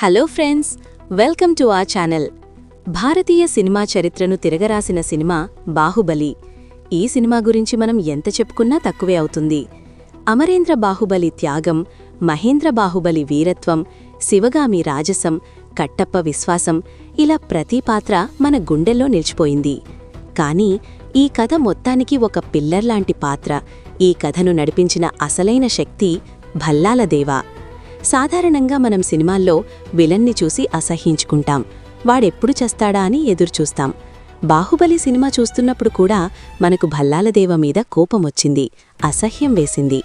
Hello friends welcome to ఆ channel భారతీయ cinema చరిత్రను తిరగరాసిన సినిమా బాహుబలి. ఈ సినిమా గురించి మనం ఎంత చెప్పుకున్నా తక్కువే అవుతుంది. అమరేంద్ర బాహుబలి త్యాగం మహేంద్ర బాహుబలి వీరత్వం శివగామి రాజసం కట్టప్ప విశ్వాసం ఇలా ప్రతి పాత్ర మన గుండెల్లో నిలిచిపోయింది. కానీ ఈ కథ మొత్తానికి ఒక పిల్లర్ లాంటి పాత్ర. ఈ కథను నడిపించిన అసలైన శక్తి భల్లాలదేవా. సాధారణంగా మనం సినిమాల్లో విలన్ని చూసి అసహ్యించుకుంటాం. వాడెప్పుడు చస్తాడా అని ఎదురుచూస్తాం. బాహుబలి సినిమా చూస్తున్నప్పుడు కూడా మనకు భల్లాలదేవ మీద కోపమొచ్చింది అసహ్యం వేసింది.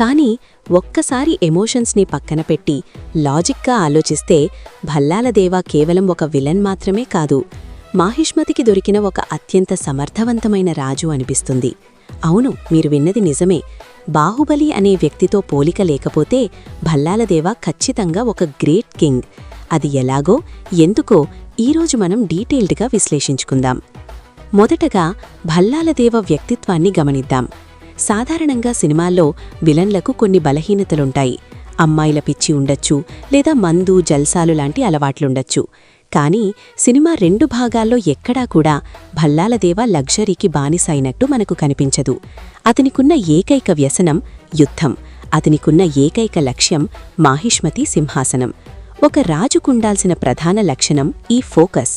కానీ ఒక్కసారి ఎమోషన్స్ని పక్కన పెట్టి లాజిక్గా ఆలోచిస్తే భల్లాలదేవ కేవలం ఒక విలన్ మాత్రమే కాదు మాహిష్మతికి దొరికిన ఒక అత్యంత సమర్థవంతమైన రాజు అనిపిస్తుంది. అవును మీరు విన్నది నిజమే. బాహుబలి అనే వ్యక్తితో పోలిక లేకపోతే భల్లాలదేవ ఖచ్చితంగా ఒక గ్రేట్ కింగ్. అది ఎలాగో ఎందుకో ఈరోజు మనం డీటెయిల్డ్గా విశ్లేషించుకుందాం. మొదటగా భల్లాలదేవ వ్యక్తిత్వాన్ని గమనిద్దాం. సాధారణంగా సినిమాల్లో విలన్లకు కొన్ని బలహీనతలుంటాయి. అమ్మాయిల పిచ్చి ఉండొచ్చు లేదా మందు జల్సాలు లాంటి అలవాట్లుండొచ్చు. కానీ సినిమా రెండు భాగాల్లో ఎక్కడా కూడా భల్లాలదేవ లగ్జరీకి బానిసైనట్టు మనకు కనిపించదు. అతనికున్న ఏకైక వ్యసనం యుద్ధం. అతనికున్న ఏకైక లక్ష్యం మాహిష్మతి సింహాసనం. ఒక రాజుకుండాల్సిన ప్రధాన లక్షణం ఈ ఫోకస్.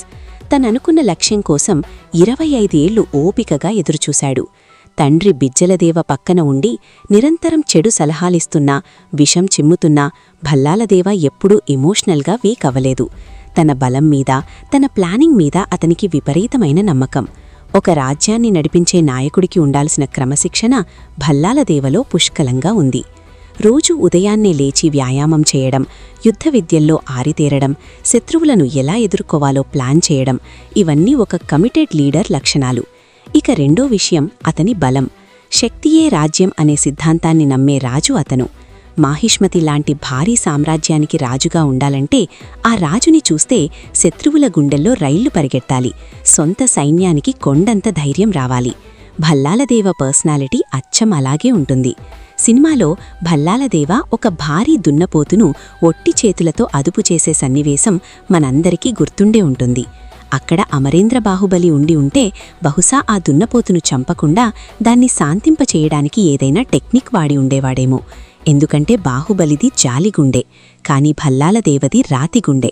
తననుకున్న లక్ష్యం కోసం ఇరవై ఐదేళ్ళు ఓపికగా ఎదురుచూశాడు. తండ్రి బిజ్జలదేవ పక్కన ఉండి నిరంతరం చెడు సలహాలిస్తున్నా విషం చిమ్ముతున్నా భల్లాలదేవ ఎప్పుడూ ఎమోషనల్గా వీక్ అవ్వలేదు. తన బలం మీద తన ప్లానింగ్ మీద అతనికి విపరీతమైన నమ్మకం. ఒక రాజ్యాన్ని నడిపించే నాయకుడికి ఉండాల్సిన క్రమశిక్షణ భల్లాలదేవలో పుష్కలంగా ఉంది. రోజు ఉదయాన్నే లేచి వ్యాయామం చేయడం యుద్ధ విద్యల్లో ఆరితేరడం శత్రువులను ఎలా ఎదుర్కోవాలో ప్లాన్ చేయడం ఇవన్నీ ఒక కమిటెడ్ లీడర్ లక్షణాలు. ఇక రెండో విషయం అతని బలం. శక్తియే రాజ్యం అనే సిద్ధాంతాన్ని నమ్మే రాజు అతను. మాహిష్మతి లాంటి భారీ సామ్రాజ్యానికి రాజుగా ఉండాలంటే ఆ రాజుని చూస్తే శత్రువుల గుండెల్లో రైళ్ళు పరిగెట్టాలి సొంత సైన్యానికి కొండంత ధైర్యం రావాలి. భల్లాలదేవ పర్సనాలిటీ అచ్చం అలాగే ఉంటుంది. సినిమాలో భల్లాలదేవ ఒక భారీ దున్నపోతును ఒట్టి చేతులతో అదుపు చేసే సన్నివేశం మనందరికీ గుర్తుండే ఉంటుంది. అక్కడ అమరేంద్ర బాహుబలి ఉండి ఉంటే బహుశా ఆ దున్నపోతును చంపకుండా దాన్ని శాంతింపచేయడానికి ఏదైనా టెక్నిక్ వాడి ఉండేవాడేమో. ఎందుకంటే బాహుబలిది జాలిగుండె కాని భల్లాల దేవది రాతిగుండె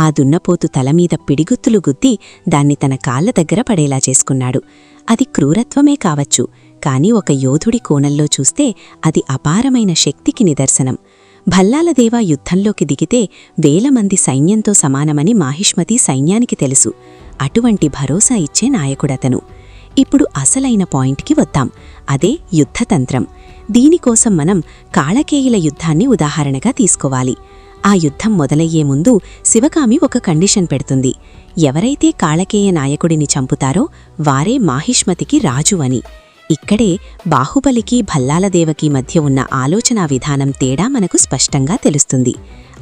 ఆ దున్నపోతు తలమీద పిడిగుత్తులు గుద్ది దాన్ని తన కాళ్ళ దగ్గర పడేలా చేసుకున్నాడు. అది క్రూరత్వమే కావచ్చు కాని ఒక యోధుడి కోణంలో చూస్తే అది అపారమైన శక్తికి నిదర్శనం. భల్లాలదేవ యుద్ధంలోకి దిగితే వేల మంది సైన్యంతో సమానమని మాహిష్మతి సైన్యానికి తెలుసు. అటువంటి భరోసా ఇచ్చే నాయకుడతను. ఇప్పుడు అసలైన పాయింట్కి వద్దాం. అదే యుద్ధతంత్రం. దీనికోసం మనం కాళకేయుల యుద్ధాన్ని ఉదాహరణగా తీసుకోవాలి. ఆ యుద్ధం మొదలయ్యే ముందు శివకామి ఒక కండిషన్ పెడుతుంది. ఎవరైతే కాళకేయ నాయకుడిని చంపుతారో వారే మాహిష్మతికి రాజు అని. ఇక్కడే బాహుబలికి భల్లాలదేవకి మధ్య ఉన్న ఆలోచనా విధానం తేడా మనకు స్పష్టంగా తెలుస్తుంది.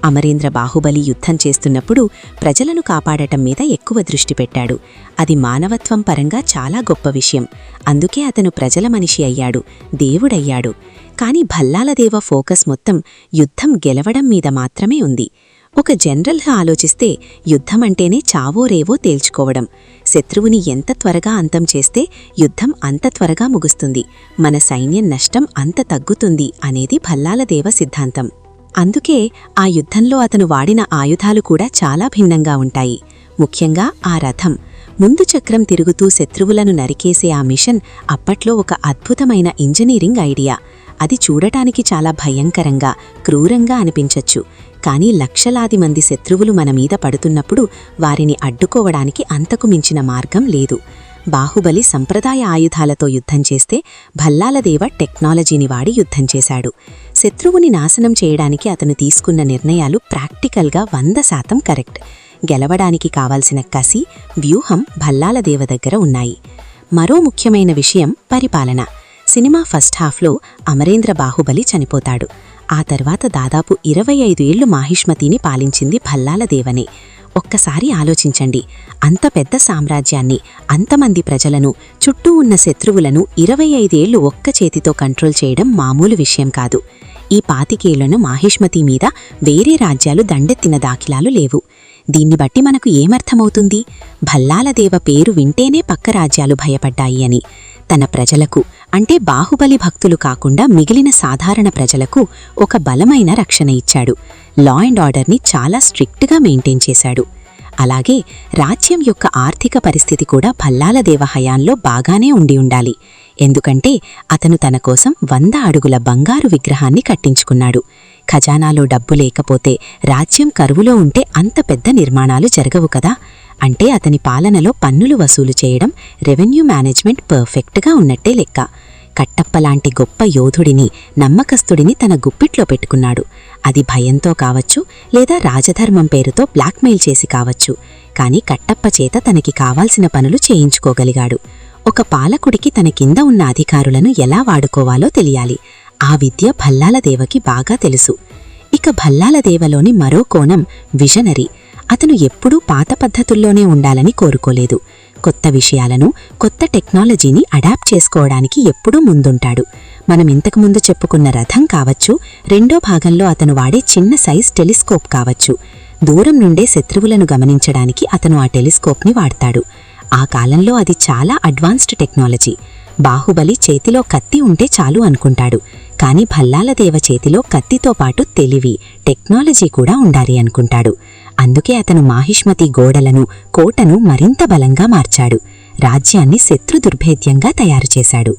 అమరేంద్ర బాహుబలి యుద్ధం చేస్తున్నప్పుడు ప్రజలను కాపాడటం మీద ఎక్కువ దృష్టి పెట్టాడు. అది మానవత్వం పరంగా చాలా గొప్ప విషయం. అందుకే అతను ప్రజల మనిషి అయ్యాడు దేవుడయ్యాడు. కాని భల్లాలదేవ ఫోకస్ మొత్తం యుద్ధం గెలవడం మీద మాత్రమే ఉంది. ఒక జనరల్గా ఆలోచిస్తే యుద్ధమంటేనే చావోరేవో తేల్చుకోవడం. శత్రువుని ఎంత త్వరగా అంతం చేస్తే యుద్ధం అంత త్వరగా ముగుస్తుంది. మన సైన్యం నష్టం అంత తగ్గుతుంది అనేది భల్లాలదేవ సిద్ధాంతం. అందుకే ఆ యుద్ధంలో అతను వాడిన ఆయుధాలు కూడా చాలా భిన్నంగా ఉంటాయి. ముఖ్యంగా ఆ రథం. ముందు చక్రం తిరుగుతూ శత్రువులను నరికేసే ఆ మిషన్ అప్పట్లో ఒక అద్భుతమైన ఇంజనీరింగ్ ఐడియా. అది చూడటానికి చాలా భయంకరంగా క్రూరంగా అనిపించచ్చు. కానీ లక్షలాది మంది శత్రువులు మన మీద పడుతున్నప్పుడు వారిని అడ్డుకోవడానికి అంతకు మించిన మార్గం లేదు. బాహుబలి సంప్రదాయ ఆయుధాలతో యుద్ధం చేస్తే భల్లాలదేవ టెక్నాలజీని వాడి యుద్ధం చేశాడు. శత్రువుని నాశనం చేయడానికి అతను తీసుకున్న నిర్ణయాలు ప్రాక్టికల్గా వంద శాతం కరెక్ట్. గెలవడానికి కావాల్సిన కసి వ్యూహం భల్లాలదేవ దగ్గర ఉన్నాయి. మరో ముఖ్యమైన విషయం పరిపాలన. సినిమా ఫస్ట్ హాఫ్లో అమరేంద్ర బాహుబలి చనిపోతాడు. ఆ తర్వాత దాదాపు ఇరవై ఐదు ఏళ్ళు మాహిష్మతిని పాలించింది భల్లాలదేవనే ఒక్కసారి ఆలోచించండి. అంత పెద్ద సామ్రాజ్యాన్ని అంతమంది ప్రజలను చుట్టూ ఉన్న శత్రువులను ఇరవై ఐదేళ్ళు ఒక్క చేతితో కంట్రోల్ చేయడం మామూలు విషయం కాదు. ఈ పాతికేళ్ళను మాహిష్మతి మీద వేరే రాజ్యాలు దండెత్తిన దాఖలాలు లేవు. దీన్ని బట్టి మనకు ఏమర్థమవుతుంది? భల్లాలదేవ పేరు వింటేనే పక్క రాజ్యాలు భయపడ్డాయి అని. తన ప్రజలకు అంటే బాహుబలి భక్తులు కాకుండా మిగిలిన సాధారణ ప్రజలకు ఒక బలమైన రక్షణ ఇచ్చాడు. లా అండ్ ఆర్డర్ని చాలా స్ట్రిక్ట్గా మెయింటైన్ చేశాడు. అలాగే రాజ్యం యొక్క ఆర్థిక పరిస్థితి కూడా భల్లాలదేవ హయాంలో బాగానే ఉండి ఉండాలి. ఎందుకంటే అతను తన కోసం వంద అడుగుల బంగారు విగ్రహాన్ని కట్టించుకున్నాడు. ఖజానాలో డబ్బు లేకపోతే రాజ్యం కరువులో ఉంటే అంత పెద్ద నిర్మాణాలు జరగవు కదా. అంటే అతని పాలనలో పన్నులు వసూలు చేయడం రెవెన్యూ మేనేజ్మెంట్ పర్ఫెక్ట్గా ఉన్నట్టే లెక్క. కట్టప్పలాంటి గొప్ప యోధుడిని నమ్మకస్తుడిని తన గుప్పిట్లో పెట్టుకున్నాడు. అది భయంతో కావచ్చు లేదా రాజధర్మం పేరుతో బ్లాక్మెయిల్ చేసి కావచ్చు. కాని కట్టప్ప చేత తనకి కావాల్సిన పనులు చేయించుకోగలిగాడు. ఒక పాలకుడికి తన కింద ఉన్న అధికారులను ఎలా వాడుకోవాలో తెలియాలి. ఆ విద్య భల్లాలదేవకి బాగా తెలుసు. ఇక భల్లాలదేవలోని మరో కోణం విజనరీ. అతను ఎప్పుడూ పాత పద్ధతుల్లోనే ఉండాలని కోరుకోలేదు. కొత్త విషయాలను కొత్త టెక్నాలజీని అడాప్ట్ చేసుకోవడానికి ఎప్పుడూ ముందుంటాడు. మనం ఇంతకుముందు చెప్పుకున్న రథం కావచ్చు రెండో భాగంలో అతను వాడే చిన్న సైజ్ టెలిస్కోప్ కావచ్చు. దూరం నుండే శత్రువులను గమనించడానికి అతను ఆ టెలిస్కోప్ని వాడతాడు. ఆ కాలంలో అది చాలా అడ్వాన్స్డ్ టెక్నాలజీ. బాహుబలి చేతిలో కత్తి ఉంటే చాలు అనుకుంటాడు. కాని భల్లాలదేవ చేతిలో కత్తితో పాటు తెలివి టెక్నాలజీ కూడా ఉండాలి అనుకుంటాడు. అందుకే అతను మాహిష్మతి గోడలను కోటను మరింత బలంగా మార్చాడు. రాజ్యాన్ని శత్రుదుర్భేద్యంగా తయారుచేశాడు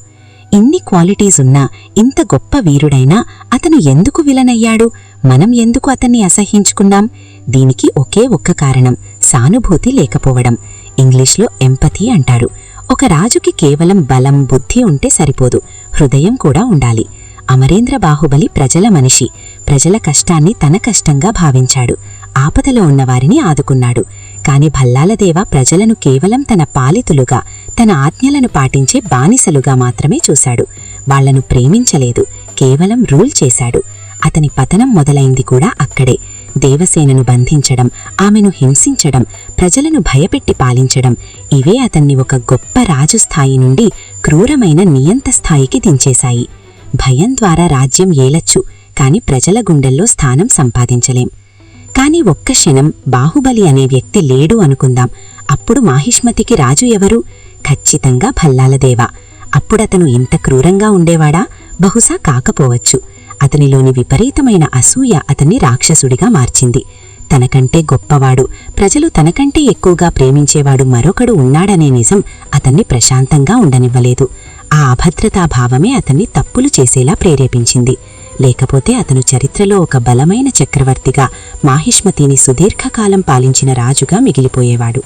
ఇన్ని క్వాలిటీస్ ఉన్నా ఇంత గొప్ప వీరుడైనా అతను ఎందుకు విలనయ్యాడు? మనం ఎందుకు అతన్ని అసహ్యించుకున్నాం దీనికి ఒకే ఒక్క కారణం సానుభూతి లేకపోవడం. ఇంగ్లీష్లో ఎంపతి అంటారు ఒక రాజుకి కేవలం బలం బుద్ధి ఉంటే సరిపోదు. హృదయం కూడా ఉండాలి. అమరేంద్ర బాహుబలి ప్రజల మనిషి. ప్రజల కష్టాన్ని తన కష్టంగా భావించాడు. ఆపదలో ఉన్నవారిని ఆదుకున్నాడు. కాని భల్లాలదేవ ప్రజలను కేవలం తన పాలితులుగా తన ఆజ్ఞలను పాటించే బానిసలుగా మాత్రమే చూశాడు. వాళ్ళను ప్రేమించలేదు కేవలం రూల్ చేశాడు. అతని పతనం మొదలైంది కూడా అక్కడే. దేవసేనను బంధించడం ఆమెను హింసించడం ప్రజలను భయపెట్టి పాలించడం ఇవే అతన్ని ఒక గొప్ప రాజు స్థాయి నుండి క్రూరమైన నియంత స్థాయికి దించేశాయి. భయం ద్వారా రాజ్యం ఏలచ్చు కాని ప్రజల గుండెల్లో స్థానం సంపాదించలేం. కాని ఒక్క క్షణం బాహుబలి అనే వ్యక్తి లేడు అనుకుందాం. అప్పుడు మాహిష్మతికి రాజు ఎవరు? ఖచ్చితంగా భల్లాలదేవ. అప్పుడతను ఇంత క్రూరంగా ఉండేవాడా? బహుశా కాకపోవచ్చు. అతనిలోని విపరీతమైన అసూయ అతన్ని రాక్షసుడిగా మార్చింది. తనకంటే గొప్పవాడు ప్రజలు తనకంటే ఎక్కువగా ప్రేమించేవాడు మరొకడు ఉన్నాడనే నిజం అతన్ని ప్రశాంతంగా ఉండనివ్వలేదు. ఆ అభద్రతాభావమే అతన్ని తప్పులు చేసేలా ప్రేరేపించింది. లేకపోతే అతను చరిత్రలో ఒక బలమైన చక్రవర్తిగా మాహిష్మతిని సుదీర్ఘకాలం పాలించిన రాజుగా మిగిలిపోయేవాడు.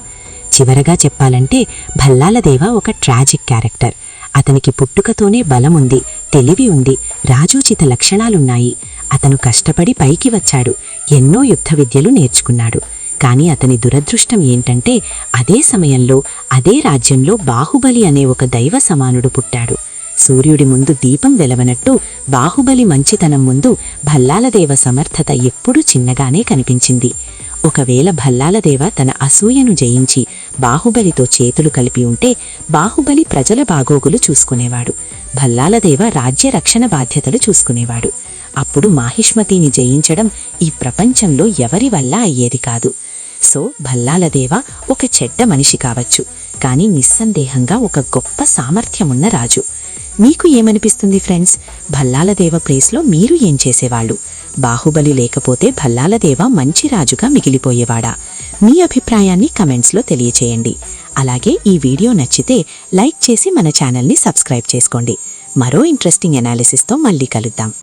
చివరగా చెప్పాలంటే భల్లాలదేవ ఒక ట్రాజిక్ క్యారెక్టర్. అతనికి పుట్టుకతోనే బలముంది తెలివి ఉంది రాజోచిత లక్షణాలున్నాయి. అతను కష్టపడి పైకి వచ్చాడు ఎన్నో యుద్ధ విద్యలు నేర్చుకున్నాడు. కాని అతని దురదృష్టం ఏంటంటే అదే సమయంలో అదే రాజ్యంలో బాహుబలి అనే ఒక దైవ సమానుడు పుట్టాడు. సూర్యుడి ముందు దీపం వెలవనట్టు బాహుబలి మంచితనం ముందు భల్లాలదేవ సమర్థత ఎప్పుడూ చిన్నగానే కనిపించింది. ఒకవేళ భల్లాలదేవ తన అసూయను జయించి బాహుబలితో చేతులు కలిపి ఉంటే బాహుబలి ప్రజల బాగోగులు చూసుకునేవాడు. భల్లాలదేవ రాజ్యరక్షణ బాధ్యతలు చూసుకునేవాడు. అప్పుడు మాహిష్మతిని జయించడం ఈ ప్రపంచంలో ఎవరి వల్ల అయ్యేది కాదు. సో భల్లాలదేవ ఒక చెడ్డ మనిషి కావచ్చు. కాని నిస్సందేహంగా ఒక గొప్ప సామర్థ్యమున్న రాజు. మీకు ఏమనిపిస్తుంది ఫ్రెండ్స్? భల్లాలదేవ ప్లేస్లో మీరు ఏం చేసేవాళ్ళు? బాహుబలి లేకపోతే భల్లాలదేవ మంచి రాజుగా మిగిలిపోయేవాడా? మీ అభిప్రాయాన్ని కమెంట్స్లో తెలియచేయండి. అలాగే ఈ వీడియో నచ్చితే లైక్ చేసి మన ఛానల్ని సబ్స్క్రైబ్ చేసుకోండి. మరో ఇంట్రెస్టింగ్ అనాలిసిస్తో మళ్ళీ కలుద్దాం.